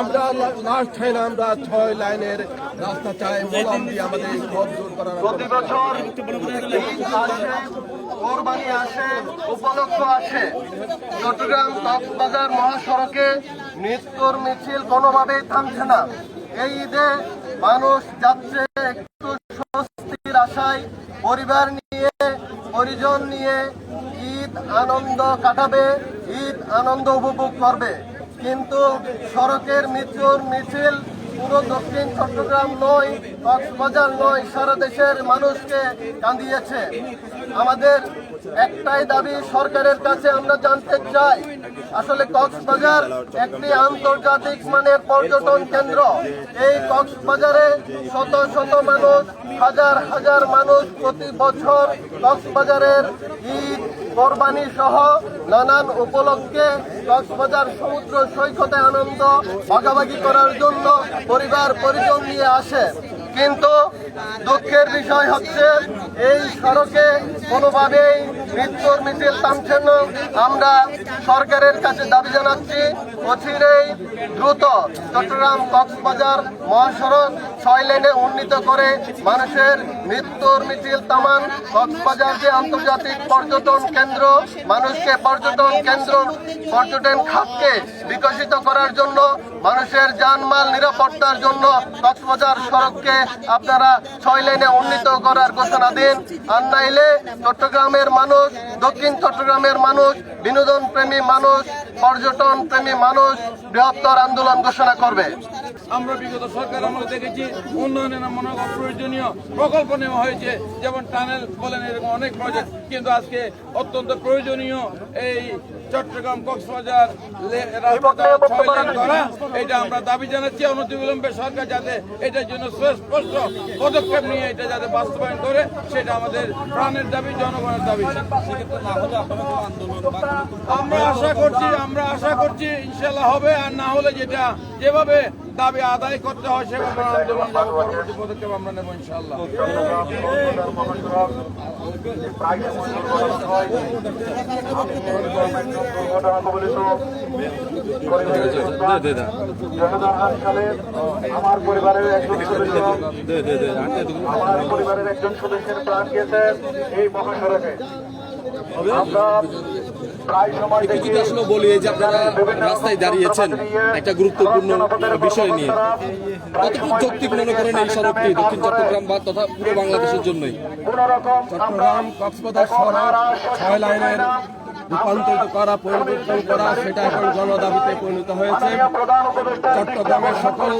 আমরা last time আমরা ছয় লাইনের রাস্তা চাই মোলাম দিয়ে আমাদের পথ দূর করার প্রতি বছর কোরবানি আসে, উপলক্ষ আসে। চট্টগ্রাম কক্সবাজার মহাসড়কে মৃত্যুর মিছিল কোনোভাবেই থামছে না। এই ঈদে মানুষ যাচ্ছে একটু স্বস্তির আশায়, পরিবার নিয়ে, পরিজন নিয়ে ঈদ আনন্দ কাটাবে, ঈদ আনন্দ উপভোগ করবে। কিন্তু সড়কের মৃত্যুর মিছিল পুরো দক্ষিণ চট্টগ্রাম নয়, কক্সবাজার নয়, সারা দেশের মানুষকে কাঁদিয়েছে। আমাদের একটাই দাবি সরকারের কাছে আমরা জানতে চাই, আসলে কক্সবাজার একটি আন্তর্জাতিক মানের পর্যটন কেন্দ্র। এই কক্সবাজারে শত শত মানুষ, হাজার হাজার মানুষ প্রতি বছর কক্সবাজারের ঈদ কোরবানি সহ নানান উপলক্ষে কক্সবাজার সমুদ্র সৈকতে আনন্দ, ভাগাভাগি করার জন্য পরিবার পরিজন নিয়ে আসে। কিন্তু দুঃখের বিষয় হচ্ছে, এই সড়কে কোনোভাবেই মৃত্যুর মিছিল থামছে না। আমরা সরকারের কাছে দাবি জানাচ্ছি, অচিরেই দ্রুত চট্টগ্রাম কক্সবাজার মহাসড়ক ছয় লেনে উন্নীত করে মানুষের মৃত্যুর মিছিল তামান কক্সবাজার যে আন্তর্জাতিক পর্যটন কেন্দ্র, মানুষকে পর্যটন কেন্দ্র, পর্যটন খাতকে বিকশিত করার জন্য, মানুষের জানমাল নিরাপত্তার জন্য কক্সবাজার সড়ককে আপনারা ছয় লেনে উন্নীত করার ঘোষণা দিন। আর নাইলে চট্টগ্রামের মানুষ দক্ষিণ চট্টগ্রামের মানুষ বিনোদন প্রেমী মানুষ পর্যটন প্রেমী মানুষ বৃহত্তর আন্দোলন ঘোষণা করবে। আমরা বিগত সরকার আমরা দেখেছি উন্নয়নের মনে প্রয়োজনীয় প্রকল্প নেওয়া হয়েছে। যেমন টানেল বলেন এরকম অনেক প্রজেক্ট কিন্তু আজকে অত্যন্ত প্রয়োজনীয় এই চট্টগ্রাম কক্সবাজার এটা আমরা দাবি জানাচ্ছি অনতিবিলম্বে সরকার যাতে এটার জন্য সুস্পষ্ট পদক্ষেপ নিয়ে এটা যাতে বাস্তবায়ন করে সেটা আমাদের প্রাণের দাবি জনগণের দাবি। আমরা আশা করছি আমরা আশা করছি ইনশাল্লাহ হবে আর না হলে যেটা যেভাবে দাবি আদায় করতে হয় সেভাবে আন্দোলন যাব পরবর্তী পদক্ষেপ আমরা ইনশাল্লাহ আমার পরিবারের একজন আমার পরিবারের একজন সদস্যের প্রাণ গেছে এই মহাসড়কে আমরা আসলে বলি এই যে আপনারা রাস্তায় দাঁড়িয়েছেন একটা গুরুত্বপূর্ণ বিষয় নিয়ে। কতটুকু যৌক্তিক মনে করেন এই সড়কটি দক্ষিণ চট্টগ্রাম বা তথা পুরো বাংলাদেশের জন্যই? চট্টগ্রাম কক্সবাজার সড়ক ছয় লাইনের রূপান্তরিত করা, পরিবর্তন করা, সেটা এখন জনদাবিতে পরিণত হয়েছে। চট্টগ্রামের সকল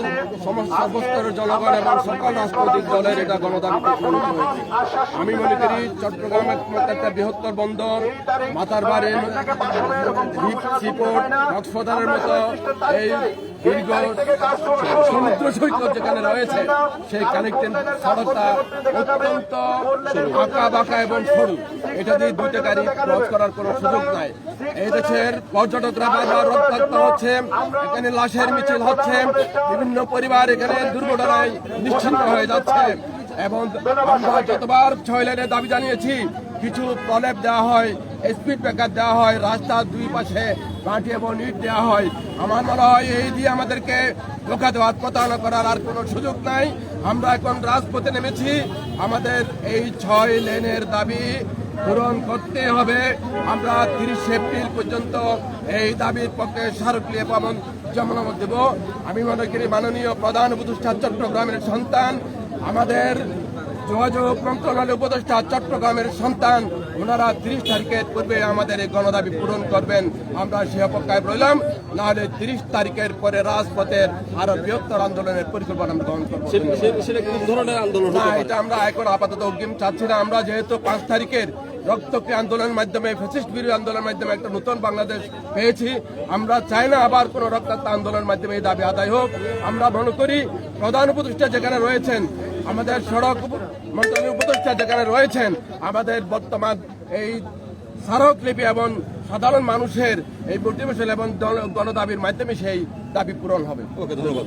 সর্বস্তরের জনগণ এবং সকল রাজনৈতিক দলের এটা গণদাবিতে পরিণত হয়েছে। আমি মনে করি চট্টগ্রাম একটা বৃহত্তর বন্দর মাতার বাড়ি সিপোর্ট কক্সবাজারের মতো এই দীর্ঘ সমুদ্র সৈকত যেখানে রয়েছে, সেই কানেক্টেড সড়কটা অত্যন্ত আঁকা বাঁকা এবং সরু। এটা দিয়ে দুইটা গাড়ি ক্রস করার কোনো সুযোগ নাই। এই দেশের পর্যটকরা বারবার রক্তাক্ত হচ্ছে, এখানে লাশের মিছিল হচ্ছে, বিভিন্ন পরিবার এখানে দুর্ঘটনায় নিশ্চিন্ন হয়ে যাচ্ছে। এবং আমরা যতবার ছয় লাইনের দাবি জানিয়েছি, কিছু প্রলেপ দেওয়া হয় স্পিড ব্রেকার দেওয়া হয় রাস্তার দুই পাশে মাটি এবং ইট দেওয়া হয়। আমার মনে হয় এই দিয়ে আমাদেরকে ধোকা দেওয়ার প্রতারণা করার আর কোনো সুযোগ নাই। আমরা এখন রাজপথে নেমেছি। আমাদের এই ছয় লেনের দাবি পূরণ করতে হবে। আমরা তিরিশে এপ্রিল পর্যন্ত এই দাবির পক্ষে স্মারকলিপি এবং জমানত দেব। আমি মনে করি মাননীয় প্রধান উপদেষ্টা চট্টগ্রামের সন্তান, আমাদের যোগাযোগ মন্ত্রণালয় উপদেষ্টা চট্টগ্রামের সন্তান। ওনারা তিরিশ তারিখের পূর্বে আমাদের এই গণদাবি পূরণ করবেন। আমরা সে অপেক্ষায় রইলাম। না হলে তিরিশ তারিখের পরে রাজপথের আরও বৃহত্তর আন্দোলনের পরিকল্পনা আমরা গ্রহণ করব। ধরনের আন্দোলন এটা আমরা এখন আপাতত অগ্রিম চাচ্ছি না। আমরা যেহেতু পাঁচ তারিখের রক্তকে আন্দোলনের মাধ্যমে ফ্যাসিস্ট বিরোধী আন্দোলনের মাধ্যমে একটা নতুন বাংলাদেশ পেয়েছি। আমরা চাই না আবার কোন রক্তাক্ত আন্দোলনের মাধ্যমে এই দাবি আদায় হোক। আমরা মনে করি প্রধান উপদেষ্টা যেখানে রয়েছেন আমাদের সড়ক উপ- মন্ত্রণালয় উপদেষ্টা যেখানে রয়েছেন আমাদের বর্তমান এই স্মারকলিপি এবং সাধারণ মানুষের এই মোটিভেশন এবং জন- গণদাবির মাধ্যমে সেই দাবি পূরণ হবে। ওকে ধন্যবাদ।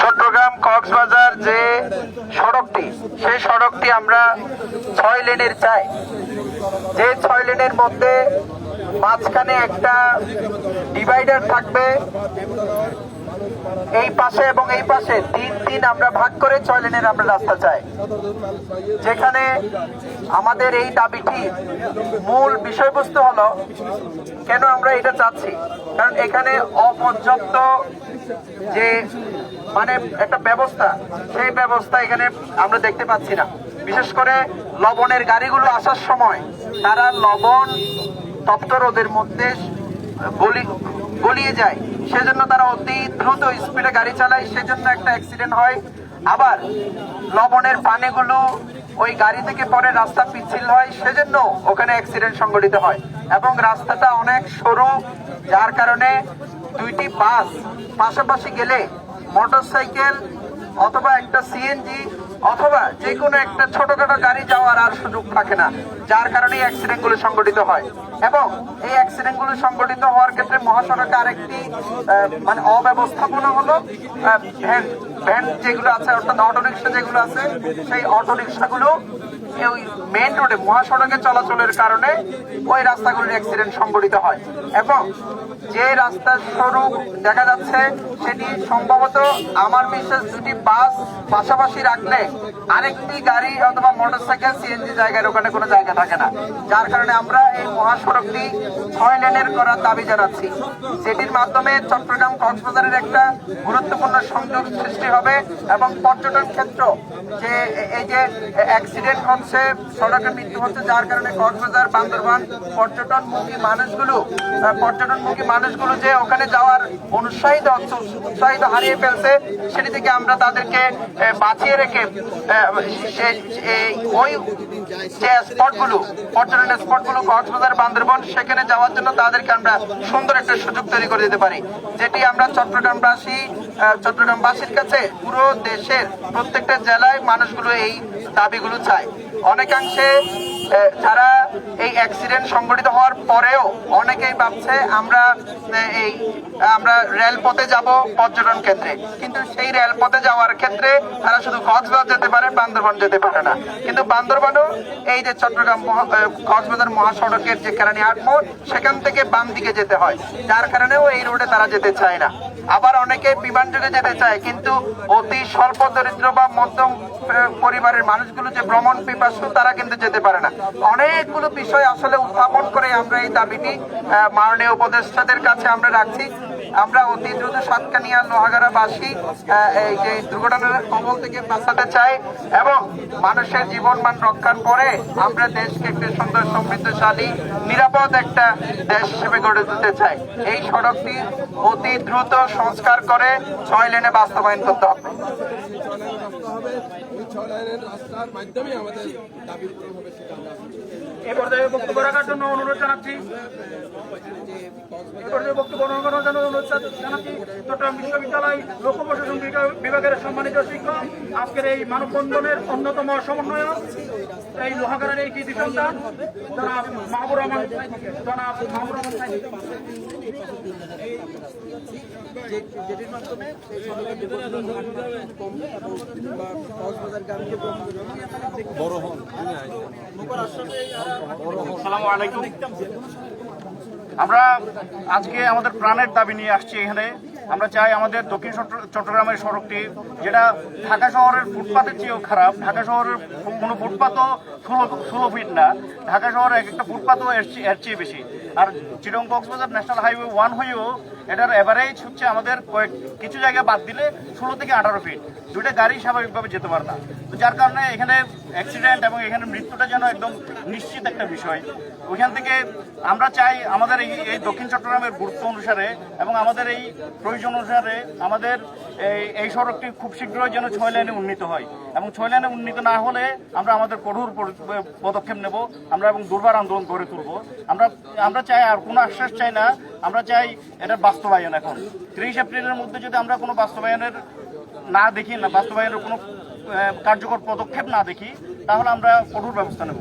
চট্টগ্রাম কক্সবাজার যে সড়কটি, সেই সড়কটি আমরা ছয় লেনের চাই। যে ছয় লেনের মধ্যে মাঝখানে একটা ডিভাইডার থাকবে। এই পাশে এবং এই পাশে তিন তিন আমরা ভাগ করে ছয় লেনের আমরা রাস্তা চাই। যেখানে আমাদের এই দাবিটি মূল বিষয়বস্তু হলো, কেন আমরা এটা চাচ্ছি? কারণ এখানে অপর্যাপ্ত যে মানে একটা ব্যবস্থা, সেই ব্যবস্থা এখানে আমরা দেখতে পাচ্ছি না। বিশেষ করে লবণের গাড়িগুলো আসার সময় তারা লবণ তপ্ত রোদের মধ্যে গলি, গলিয়ে যায়। সেজন্য তারা অতি দ্রুত স্পিডে গাড়ি চালায়, সেজন্য একটা অ্যাক্সিডেন্ট হয়। আবার লবণের পানিগুলো ওই গাড়ি থেকে পরে রাস্তা পিচ্ছিল হয়, সেজন্য ওখানে অ্যাক্সিডেন্ট সংঘটিত হয়। এবং রাস্তাটা অনেক সরু, যার কারণে দুইটি বাস পাশাপাশি গেলে মোটরসাইকেল অথবা একটা সিএনজি অথবা যে কোনো একটা ছোটখাটো গাড়ি যাওয়ার আর সুযোগ থাকে না, যার কারণে এই অ্যাক্সিডেন্টগুলো সংঘটিত হয়। এবং এই অ্যাক্সিডেন্টগুলো সংঘটিত হওয়ার ক্ষেত্রে মহাসড়কে আরেকটি মানে অব্যবস্থাপনা হলো ভ্যান যেগুলো আছে, অর্থাৎ অটো রিক্সা যেগুলো আছে, সেই অটো রিক্সাগুলো ওই মেন রোডে, মহাসড়কে চলাচলের কারণে ওই রাস্তাগুলির অ্যাক্সিডেন্ট সংঘটিত হয়। এবং যে রাস্তার সরু দেখা যাচ্ছে, সেটি সম্ভবত আমার বিশ্বাস দুটি বাস পাশাপাশি রাখলে আরেকটি গাড়ি অথবা মোটরসাইকেল সিএনজি জায়গার ওখানে কোনো জায়গা থাকে না। যার কারণে আমরা এই মহাসড়কটি ছয় লেনের করার দাবি জানাচ্ছি। যেটির মাধ্যমে চট্টগ্রাম কক্সবাজারের একটা গুরুত্বপূর্ণ সংযোগ সৃষ্টি হবে এবং পর্যটন ক্ষেত্র, যে এই যে অ্যাক্সিডেন্ট হচ্ছে, সড়কে মৃত্যু হচ্ছে, যার কারণে কক্সবাজার, বান্দরবান পর্যটনমুখী মানুষগুলো পর্যটনমুখী মানুষগুলো যে ওখানে যাওয়ার অনুৎসাহিত হচ্ছে, উৎসাহিত হারিয়ে ফেলছে, সেটি থেকে আমরা তাদেরকে বাঁচিয়ে রেখে ওই যে স্পটগুলো পর্যটন স্পটগুলো, কক্সবাজার, বান্দরবান, সেখানে যাওয়ার জন্য তাদেরকে আমরা সুন্দর একটা সুযোগ তৈরি করে দিতে পারি, যেটি আমরা চট্টগ্রামবাসী চট্টগ্রামবাসীর কাছে পুরো দেশের প্রত্যেকটা জেলায় মানুষগুলো এই দাবিগুলো চায়। অনেকাংশে যারা এই অ্যাক্সিডেন্ট সংঘটিত হওয়ার পরেও অনেকেই ভাবছে আমরা এই, আমরা রেলপথে যাব পর্যটন কেন্দ্রে। কিন্তু সেই রেলপথে যাওয়ার ক্ষেত্রে তারা শুধু কক্সবাজার যেতে পারে, বান্দরবান যেতে পারে না। কিন্তু বান্দরবানও এই যে চট্টগ্রাম কক্সবাজার মহাসড়কের যে কেরানি আট মোড়, সেখান থেকে বাম দিকে যেতে হয়। যার কারণেও এই রোডে তারা যেতে চায় না। আবার অনেকে বিমান যোগে যেতে চায়, কিন্তু অতি স্বল্প দরিদ্র বা মধ্যম পরিবারের মানুষগুলো যে ভ্রমণ পিপাসু, তারা কিন্তু যেতে পারে না। অনেকগুলো বিষয় আসলে উত্থাপন করে আমরা এই দাবিটি মাননীয় উপদেষ্টাদের কাছে আমরা রাখছি। আমরা অতি দ্রুত সাতকানিয়া লোহাগাড়াবাসী আহ, এই যে দুর্ঘটনার কবল থেকে বাঁচাতে চাই এবং মানুষের জীবন মান রক্ষার পরে আমরা দেশকে একটি সুন্দর সমৃদ্ধশালী নিরাপদ একটা দেশ হিসেবে গড়ে তুলতে চাই। এই সড়কটি অতি দ্রুত সংস্কার করে ছয় লেনে বাস্তবায়ন করতে হবে। বক্তব্য রাখার জন্য অনুরোধ জানাচ্ছি। বক্তব্য গ্রহণ করার জানাচ্ছি চট্টগ্রাম বিশ্ববিদ্যালয় লোক প্রশাসন বিভাগের সম্মানিত শিক্ষক আজকের এই মানববন্ধনের অন্যতম সমন্বয়ক এই লোহাগাড়ার এই কৃতি সন্তান জনাব মাহবুর রহমান জনাব মাহবুর রহমান সাইদ। যেটির মাধ্যমে বড় হন। আসসালামু আলাইকুম। আমরা আজকে আমাদের প্রাণের দাবি নিয়ে আসছি এখানে। আমরা চাই আমাদের দক্ষিণ চট্টগ্রামের সড়কটি, যেটা ঢাকা শহরের ফুটপাতের চেয়েও খারাপ। ঢাকা শহরের কোনো ফুটপাতও ষোলো ফিট না। ঢাকা শহরে এক, একটা ফুটপাতও এর চেয়ে বেশি। আর চিরং কক্সবাজার ন্যাশনাল হাইওয়ে ওয়ান হয়েও এটার এভারেজ হচ্ছে আমাদের কয়েক কিছু জায়গা বাদ দিলে ষোলো থেকে আঠারো ফিট দুইটা গাড়ি স্বাভাবিকভাবে যেতে পারে না। তো যার কারণে এখানে অ্যাক্সিডেন্ট এবং এখানে মৃত্যুটা যেন একদম নিশ্চিত একটা বিষয়। ওইখান থেকে আমরা চাই আমাদের এই এই দক্ষিণ চট্টগ্রামের গুরুত্ব অনুসারে এবং আমাদের এই প্রয়োজন অনুসারে আমাদের এই এই সড়কটি খুব শীঘ্রই যেন ছয় লাইনে উন্নীত হয়। এবং ছয় লাইনে উন্নীত না হলে আমরা আমাদের কঠোর পদক্ষেপ নেব। আমরা এবং দুর্বার আন্দোলন গড়ে তুলব। আমরা আমরা চাই আর কোনো আশ্বাস চাই না আমরা চাই এটার বাস্তবায়ন এখন। তিরিশ এপ্রিলের মধ্যে যদি আমরা কোনো বাস্তবায়নের না দেখি না, বাস্তবায়নের কোনো কার্যকর পদক্ষেপ না দেখি, তাহলে আমরা কঠোর ব্যবস্থা নেব।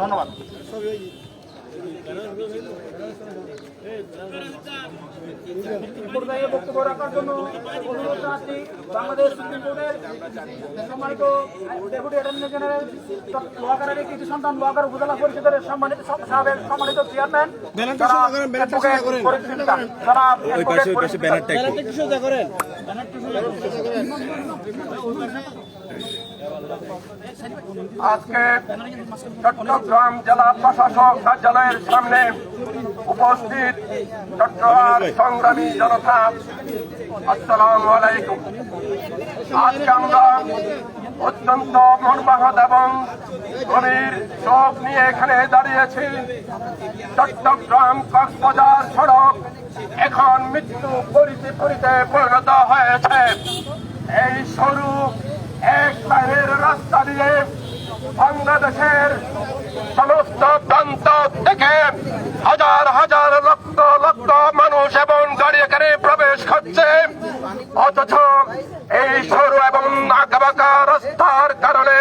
ধন্যবাদ। পর্যায়ে বক্তব্য রাখার জন্য অনুরোধ জানাচ্ছি বাংলাদেশ সুপ্রিম কোর্টের সম্মানিত ডেপুটি অ্যাটর্নি জেনারেল লোহাগারের কৃতি সন্তান লোহাগার উপজেলা পরিষদের সম্মানিত সাবেক সম্মানিত চেয়ারম্যান জনাব আজকে চট্টগ্রাম জেলা প্রশাসক কার্যালয়ের সামনে উপস্থিত চট্টগ্রাম সংগ্রামী জনতা, আসসালামু আলাইকুম। আজকে আমরা অত্যন্ত মর্মাহত এবং গভীর শোক নিয়ে এখানে দাঁড়িয়েছি। চট্টগ্রাম কক্সবাজার সড়ক এখন মৃত্যু পরিতে পরিতে পরিণত হয়েছে। এই সরু এক লাইনের রাস্তা দিয়ে বাংলাদেশের সমস্ত প্রান্ত থেকে হাজার হাজার লক্ষ লক্ষ মানুষ এবং গাড়ি এখানে প্রবেশ করছে। অথচ এই সরু এবং আঁকাবাঁকা রাস্তার কারণে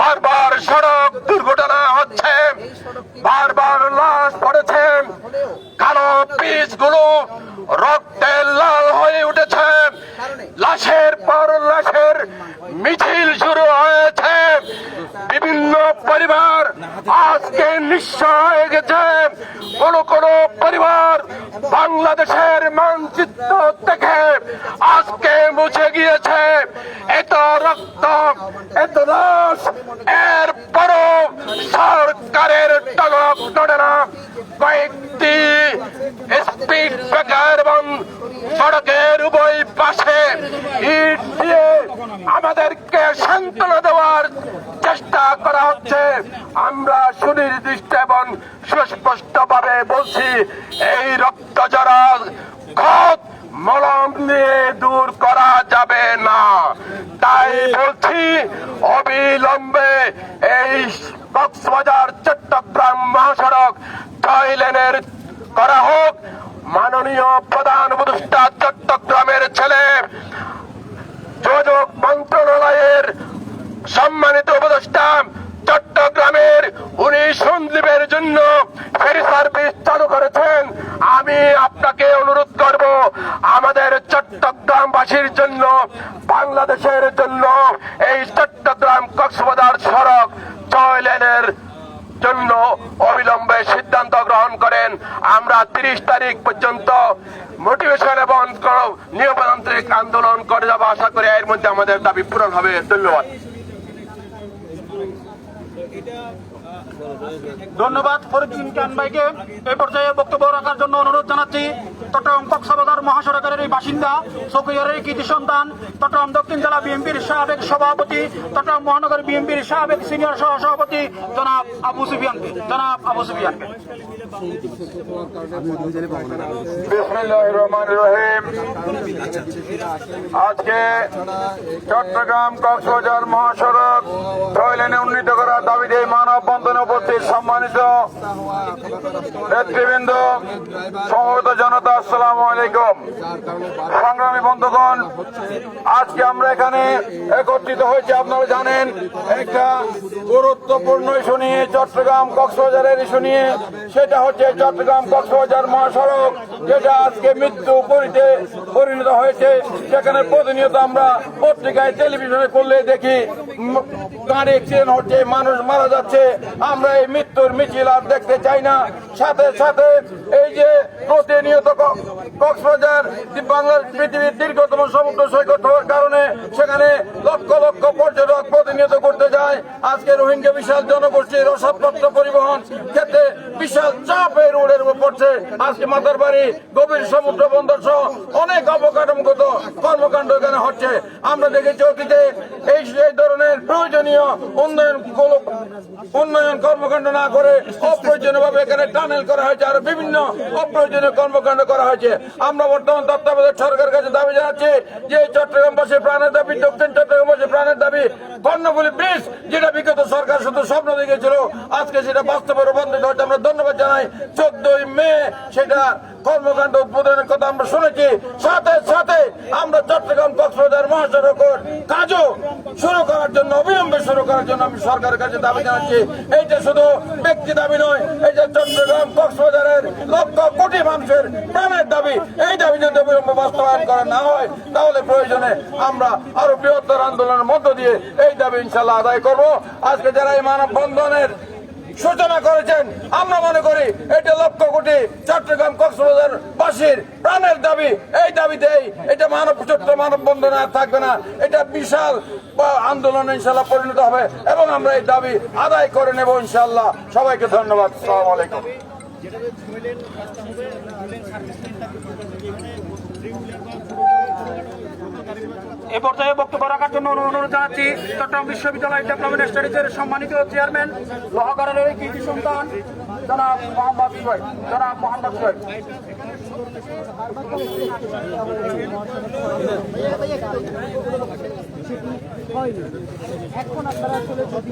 বারবার সড়ক দুর্ঘটনা হচ্ছে। বারবার লাশ পড়েছে। কালো পিচগুলো রক্তে লাল হয়ে উঠেছে। লাশের পর লাশের মিছিল শুরু হয়েছে বিভিন্ন পরিবার আজকে নিঃস্ব হয়ে গেছে কোন কোন পরিবার, বাংলাদেশের মানচিত্র থেকে আজকে মুছে গিয়েছে। এত রক্ত, এত রস এর এরপরও সরকারের টলক নড়ে না। কয়েকটি স্পিড ব্রেকার এবং সড়কের উভয় পাশে ইট দিয়ে আমাদেরকে সান্ত্বনা দেওয়ার চেষ্টা করা হচ্ছে। আমরা সুনির্দিষ্ট এবং সুস্পষ্ট ভাবে বলছি, এই রক্ত জরা ক্ষত মলম নিয়ে দূর করা যাবে না। তাই বলছি, অবিলম্বে এই কক্সবাজার চট্টগ্রাম মহাসড়ক ছয় লেনের করা হোক। মাননীয় প্রধান উপদেষ্টা চট্টগ্রামের ছেলে, যোগাযোগ মন্ত্রণালয়ের সম্মানিত উপদেষ্টা চট্টগ্রামের, উনি সন্দীপের জন্য ফেরি সার্ভিস চালু করেছেন। আমি আপনাকে অনুরোধ করব, আমাদের চট্টগ্রামবাসীর জন্য, বাংলাদেশের জন্য এই চট্টগ্রাম কক্সবাজার সড়ক ছয় জন্য অবিলম্বে সিদ্ধান্ত গ্রহণ করেন। আমরা তিরিশ তারিখ পর্যন্ত মোটিভেশন এবং নিয়মতান্ত্রিক আন্দোলন করে যাব। আশা করি এর মধ্যে আমাদের দাবি পূরণ হবে। ধন্যবাদ। ধন্যবাদ ফরিদ্দিন খান ভাইকে। এই পর্যায়ে বক্তব্য রাখার জন্য অনুরোধ জানাচ্ছি, চট্টগ্রাম কক্সবাজার মহাসড়কের এই বাসিন্দা সকুয়ারের কৃতি সন্তান, চট্টগ্রাম দক্ষিণ জেলা বিএনপির সাবেক সভাপতি, চট্টগ্রাম মহানগর বিএনপির সাবেক সিনিয়র সহ সভাপতি জনাব আবু সুফিয়ানকে। জনাব আবু সুফিয়ানকে। আজকে চট্টগ্রাম কক্সবাজার মহাসড়ক ছয়লেনে উন্নীত করার দাবিতে মানব বন্ধনে উপস্থিত সম্মানিত নেতৃবৃন্দ, সমবেত জনতা, আসসালামু আলাইকুম। সংগ্রামী বন্ধুগণ, আজকে আমরা এখানে একত্রিত হয়েছি, আপনারা জানেন, একটা গুরুত্বপূর্ণ ইস্যু নিয়ে, চট্টগ্রাম কক্সবাজারের ইস্যু নিয়ে, সেটা হচ্ছে চট্টগ্রাম কক্সবাজার মহাসড়ক, যেটা আজকে মৃত্যু পরিতে পরিণত হয়েছে। সেখানে প্রতিনিয়ত আমরা পত্রিকায়, টেলিভিশনে করলে দেখি গাড়ি অ্যাক্সিডেন্ট হচ্ছে, মানুষ মারা যাচ্ছে। আমরা এই মৃত্যুর মিছিল আর দেখতে চাই না। সাথে সাথে এই যে প্রতিনিয়ত কক্সবাজার বাংলার পৃথিবীর দীর্ঘতম সমুদ্র সৈকত হওয়ার কারণে সেখানে লক্ষ লক্ষ পর্যটক প্রতিনিয়ত করতে যায়। আজকে রোহিঙ্গা বিশাল জনগোষ্ঠীর রসদপত্র পরিবহন ক্ষেত্রে বিশাল চাপ এই রোডের উপর পড়ছে। আজকে মাতার বাড়ি গভীর সমুদ্র বন্দর সহ অনেক অবকাঠামোগত কর্মকাণ্ড এখানে হচ্ছে। আমরা দেখেছি অতীতে এই ধরনের প্রয়োজনীয় উন্নয়ন উন্নয়ন কর্মকাণ্ড না করে অপ্রয়োজনীয় ভাবে এখানে টানেল করা হয়েছে আর বিভিন্ন অপ্রয়োজনীয় কর্মকাণ্ড করা হয়েছে। আমরা বর্তমান তত্ত্বাবধায়ক সরকারের কাছে দাবি জানাচ্ছি যে চট্টগ্রামবাসীর প্রাণের দাবি, দক্ষিণ চট্টগ্রামবাসীর প্রাণের দাবি, কর্ণফুলি ব্রিজ, যেটা বিগত সরকার শুধু স্বপ্ন দেখেছিল আজকে সেটা বাস্তবে রূপান্তরিত হচ্ছে আমরা ধন্যবাদ জানাই। চোদ্দই মে সেটা কর্মকাণ্ড উদ্বোধনের কথা আমরা শুনেছি। সাথে সাথে আমরা চট্টগ্রাম কক্সবাজার মহাসড়কের কাজও শুরু করার জন্য, অবিলম্বে শুরু করার জন্য আমি সরকারের কাছে দাবি জানাচ্ছি। এইটা শুধু ব্যক্তি দাবি নয়, এই যে চট্টগ্রাম কক্সবাজারের লক্ষ কোটি মানুষের প্রাণের দাবি, এই দাবি যদি অবিলম্বে বাস্তবায়ন করা না হয়, তাহলে প্রয়োজনে আমরা আরও বৃহত্তর আন্দোলনের মধ্য দিয়ে এই দাবি ইনশাল্লাহ আদায় করব। আজকে যারা এই মানব বন্ধনের সূচনা করেছেন। আমরা মনে করি এটা লক্ষ কোটি চট্টগ্রাম কক্সবাজার বাসীর প্রাণের দাবি। এই দাবিতেই এটা মানব ছোট্ট মানব বন্ধন আর থাকবে না। এটা বিশাল আন্দোলন ইনশাল্লাহ পরিণত হবে এবং আমরা এই দাবি আদায় করে নেব ইনশাল্লাহ। সবাইকে ধন্যবাদ। সালাম এ পর্যায়ে বক্তব্য রাখার জন্য অনুরোধ জানাচ্ছি চট্টগ্রাম বিশ্ববিদ্যালয় ডেভেলপমেন্ট স্টাডিজের সম্মানিত চেয়ারম্যান লোহাগারের কৃতি সন্তান, জনাব মোহাম্মদ সোহেব জনাব মোহাম্মদ সোহেব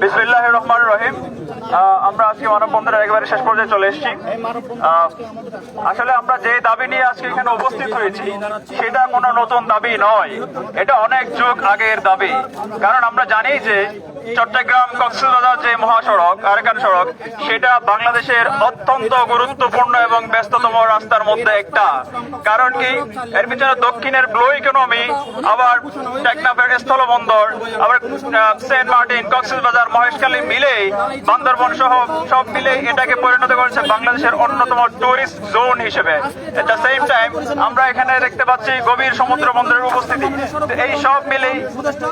বিসমিল্লাহ রহমান রহিম। আমরা আজকে মানববন্ধনের একেবারে শেষ পর্যায়ে চলে এসেছি। আসলে আমরা যে দাবি নিয়ে আজকে এখানে উপস্থিত হয়েছি সেটা কোনো নতুন দাবি নয়। এটা অনেক যুগ আগের দাবি। কারণ আমরা জানি যে চট্টগ্রাম কক্সবাজার যে মহাসড়ক আরেকান সড়ক সেটা বাংলাদেশের অত্যন্ত গুরুত্বপূর্ণ এবং ব্যস্ততম রাস্তার মধ্যে একটা। কারণ কি? এর পিছনে দক্ষিণের ব্লু ইকোনমি আবার টেকনাফের স্থলবন্দর আবার সেন্ট মার্টিন কক্সবাজার মহেশখালী মিলে বান্দরবন সহ সব মিলে এটাকে পরিণত করেছে বাংলাদেশের অন্যতম টুরিস্ট জোন হিসেবে। এট দ্য সেম টাইম আমরা এখানে দেখতে পাচ্ছি গভীর সমুদ্র বন্দরের উপস্থিতি। এই সব মিলেই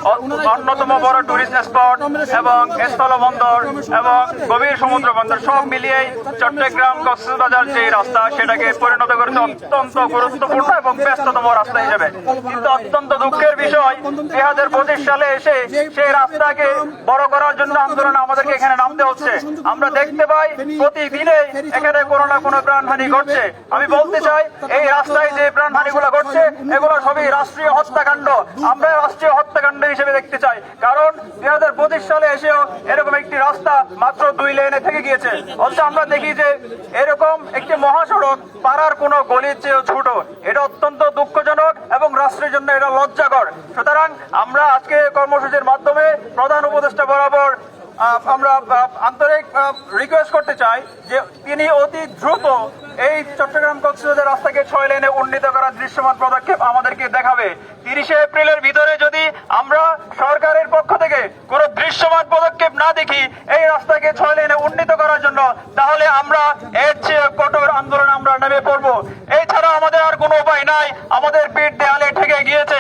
অ- অন্যতম বড় টুরিস্ট স্পট এবং স্থলবন্দর এবং গভীর সমুদ্র বন্দর সব মিলিয়েই চট্টগ্রাম কক্সবাজার যে রাস্তা, সেটাকে পরিণত করেছে অত্যন্ত গুরুত্বপূর্ণ এবং ব্যস্ততম রাস্তা হিসেবে। কিন্তু অত্যন্ত দুঃখের বিষয়, দুই হাজার পঁচিশ সালে এসে সেই রাস্তাকে বড় করার জন্য আন্দোলন আমাদেরকে এখানে নামতে হচ্ছে। আমরা দেখতে পাই প্রতিদিনে এখানে কোনো না কোনো প্রাণহানি ঘটছে। আমি বলতে চাই এই রাস্তায় যে প্রাণহানি গুলো ঘটছে এগুলো সবই রাষ্ট্রীয় হত্যাকাণ্ড। আমরা রাষ্ট্রীয় হত্যাকাণ্ড হিসেবে দেখতে চাই। কারণ দুই হাজার পঁচিশ সালে এসেও এরকম একটি রাস্তা মাত্র দুই লেনে থেকে গিয়েছে। অথচ আমরা দেখি যে এরকম একটি মহাসড়ক পাড়ার কোনো গলির চেয়েও ছোট। এটা অত্যন্ত দুঃখজনক এবং রাষ্ট্রের জন্য এটা লজ্জাকর। সুতরাং আমরা আজকে কর্মসূচির মাধ্যমে প্রধান উপদেষ্টা বরাবর আমরা আন্তরিক রিকোয়েস্ট করতে চাই যে তিনি অতি দ্রুত এই চট্টগ্রাম কক্সবাজার রাস্তাকে ছয় লেনে উন্নীত করার দৃশ্যমান পদক্ষেপ আমাদেরকে দেখাবে। তিরিশে এপ্রিলের ভিতরে যদি আমরা সরকারের পক্ষ থেকে কোনো দৃশ্যমান পদক্ষেপ না দেখি, এই রাস্তাকে ছয় লেনে উন্নীত করার জন্য, তাহলে আমরা এর চেয়ে কঠোর আন্দোলন আমরা নেমে পড়ব। এছাড়া আমাদের আর কোনো উপায় নাই। আমাদের পিঠ দেয়ালে ঠেকে গিয়েছে।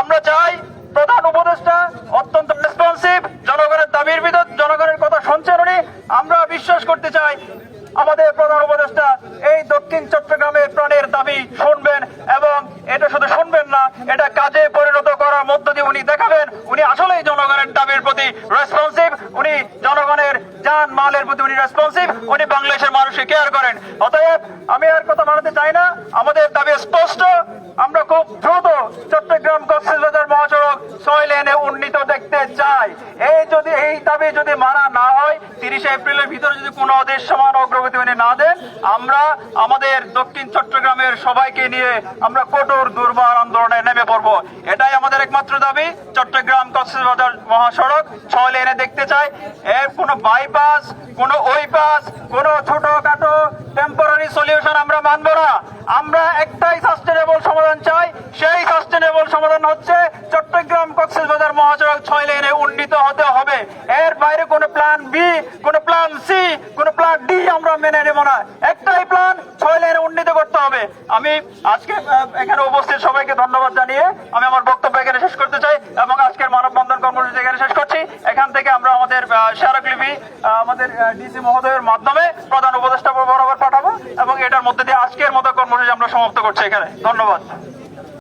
আমরা চাই প্রধান উপদেষ্টা, অত্যন্ত রেসপন্সিভ জনগণের দাবির ভিতর জনগণের কথা শুনছেন উনি। আমরা বিশ্বাস করতে চাই, আমাদের প্রধান উপদেষ্টা এই দক্ষিণ চট্টগ্রামের প্রাণের দাবি শুনবেন এবং এটা শুধু শুনবেন না, এটা কাজে পরিণত করার মধ্য দিয়ে উনি দেখাবেন। উনি আসলেই জনগণের দাবির প্রতি রেসপন্সিভ উনি জনগণের যান মালের প্রতি উনি রেসপন্সিভ উনি বাংলাদেশের মানুষকে কেয়ার করেন। অতএব আমি আর কথা বাড়াতে চাই না, আমাদের দাবি স্পষ্ট আমরা খুব দ্রুত চট্টগ্রাম কক্সবাজার মহাসড়ক ছয় লেনে উন্নীত দেখতে চাই এই যদি এই দাবি যদি মানা না হয় তিরিশে এপ্রিলের ভিতরে যদি কোনো দৃশ্যমান অগ্রগতি উনি না দেন, আমরা আমাদের দক্ষিণ চট্টগ্রামের সবাইকে নিয়ে আমরা কঠোর দুর্বার আন্দোলনে নেমে পড়ব। এটাই আমাদের একমাত্র দাবি। চট্টগ্রাম কক্সবাজার মহাসড়ক ছয় লেনে দেখতে চাই। এর কোনো বাইপাস কোনো ওই পাস কোনো ছোটখাটো টেম্পোরারি সলিউশন আমরা মানব না। আমরা একটাই সাস্টেনেবল সমাধান চাই। সেই সাস্টেনেবল সমাধান হচ্ছে কক্সবাজার মহাসড়ক ছয় লেনে উন্নীত হতে হবে। এর বাইরে কোনো প্ল্যান বি কোনো প্ল্যান সি কোনো প্ল্যান ডি আমরা মেনে নেব না। একটাই প্ল্যান ছয় লেনে উন্নীত করতে হবে। আমি আজকে এখানে উপস্থিত সবাইকে ধন্যবাদ জানিয়ে আমি আমার বক্তব্য এখানে শেষ করতে চাই এবং আজকের মানববন্ধন কর্মসূচি এখানে শেষ করছি। এখান থেকে আমরা আমাদের স্মারকলিপি আমাদের ডিসি মহোদয়ের মাধ্যমে প্রধান উপদেষ্টা বরাবর পাঠাবো এবং এটার মধ্যে দিয়ে আজকের মতো কর্মসূচি আমরা সমাপ্ত করছি এখানে। ধন্যবাদ।